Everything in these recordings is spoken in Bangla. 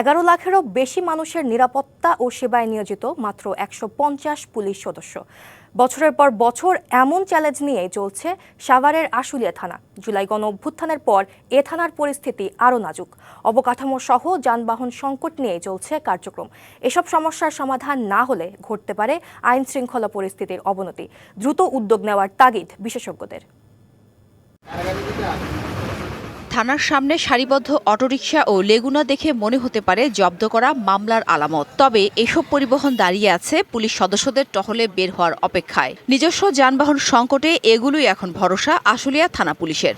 এগারো লাখেরও বেশি মানুষের নিরাপত্তা ও সেবায় নিয়োজিত মাত্র একশো পঞ্চাশ পুলিশ সদস্য। বছরের পর বছর এমন চ্যালেঞ্জ নিয়ে চলছে সাভারের আশুলিয়া থানা। জুলাই গণ অভ্যুত্থানের পর এ থানার পরিস্থিতি আরও নাজুক। অবকাঠামো সহ যানবাহন সংকট নিয়ে চলছে কার্যক্রম। এসব সমস্যার সমাধান না হলে ঘটতে পারে আইন শৃঙ্খলা পরিস্থিতির অবনতি। দ্রুত উদ্যোগ নেওয়ার তাগিদ বিশেষজ্ঞদের। থানার সামনে সারিবদ্ধ অটোরিকশা ও লেগুনা দেখে মনে হতে পারে জব্দ করা মামলার আলামত। তবে এসব পরিবহন দাঁড়িয়ে আছে পুলিশ সদস্যদের টহলে বের হওয়ার অপেক্ষায়। নিজস্ব যানবাহন সংকটে এগুলোই এখন ভরসা আশুলিয়া থানা পুলিশের।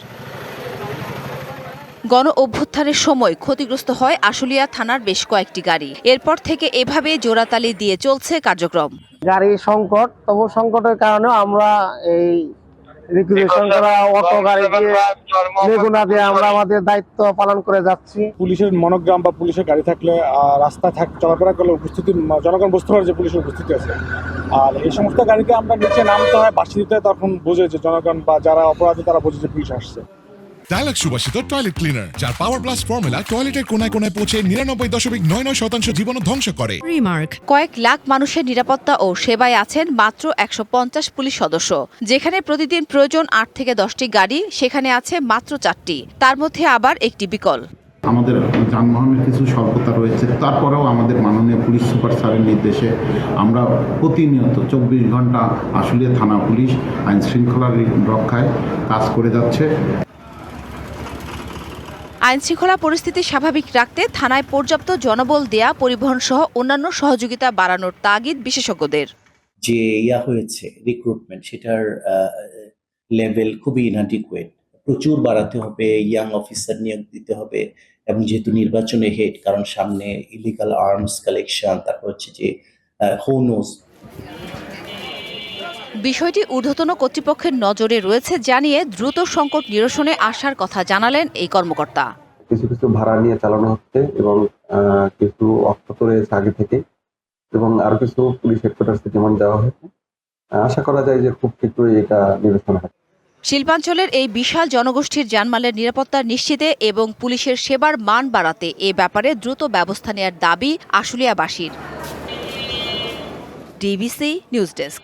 গণ অভ্যুত্থানের সময় ক্ষতিগ্রস্ত হয় আশুলিয়া থানার বেশ কয়েকটি গাড়ি। এরপর থেকে এভাবে জোড়াতালি দিয়ে চলছে কার্যক্রম। গাড়ি সংকট, তবু সংকটের কারণে আমরা এই রিক্রুটেশন করা অটো গাড়ি দিয়ে লেগুনা দিয়ে আমরা আমাদের দায়িত্ব পালন করে যাচ্ছি। পুলিশের মনোগ্রাম বা পুলিশের গাড়ি থাকলে থাক চলাফেরা করলে উপস্থিতি জনগণ বুঝতে পারে যে পুলিশের উপস্থিতি আছে। আর এই সমস্ত গাড়িতে আমরা নিচে নামতে হয় বাসি দিতে তখন বোঝে যে জনগণ বা যারা অপরাধী তারা বোঝে যে পুলিশ আসছে। ডায়ালগ সুবাসিত টয়লেট ক্লিনার যার পাওয়ার প্লাস ফর্মুলা টয়লেটের কোনায় কোনায় পৌঁছে নিরানব্বই দশমিক নয় নয় শতাংশ জীবন ধ্বংস করে। Remark. কয়েক লাখ মানুষের নিরাপত্তা ও সেবায় আছেন মাত্র একশো পঞ্চাশ পুলিশ সদস্য। যেখানে প্রতিদিন প্রয়োজন আট থেকে দশটি গাড়ি সেখানে আছে মাত্র চারটি। তার মধ্যে আবার একটি বিকল। আমাদের যানবাহনের কিছু স্বল্পতা রয়েছে। তারপরেও আমাদের মাননীয় পুলিশ সুপার স্যারের নির্দেশে আমরা প্রতিনিয়ত চব্বিশ ঘণ্টা আসলে থানা পুলিশ আইন শৃঙ্খলার রক্ষায় কাজ করে যাচ্ছে। আইনশৃঙ্খলা পরিস্থিতি স্বাভাবিক রাখতে থানায় পর্যাপ্ত জনবল দেয়া পরিবহন সহ অন্যান্য সহযোগিতা বাড়ানোর তাগিদ বিশেষজ্ঞদের। যে ইয়া হয়েছে রিক্রুটমেন্ট সেটার লেভেল খুবই ইনঅ্যাডিকুয়েট প্রচুর বাড়াতে হবে ইয়াং অফিসার নিয়োগ দিতে হবে, এবং যেহেতু নির্বাচনে হেড কারণ সামনে ইলিগাল আর্মস কালেকশন তারপর হচ্ছে যে হোনোস বিষয়টি ঊর্ধ্বতন কর্তৃপক্ষের নজরে রয়েছে জানিয়ে দ্রুত সংকট নিরসনে আসার কথা জানালেন এই কর্মকর্তা। কিছু কিছু ভাড়া নিয়ে চালানো হচ্ছে এবং কিছু অর্থ তো রয়েছে আগে থেকে এবং আরও কিছু পুলিশ হেডকোয়ার্টার থেকে যেমন দেওয়া হয়েছে। আশা করা যায় যে খুব শীঘ্রই এটা নিরসন হবে। শিল্পাঞ্চলের এই বিশাল জনগোষ্ঠীর জানমালের নিরাপত্তা নিশ্চিতে এবং পুলিশের সেবার মান বাড়াতে এ ব্যাপারে দ্রুত ব্যবস্থা নেওয়ার দাবি আশুলিয়াবাসীর। DBC news desk.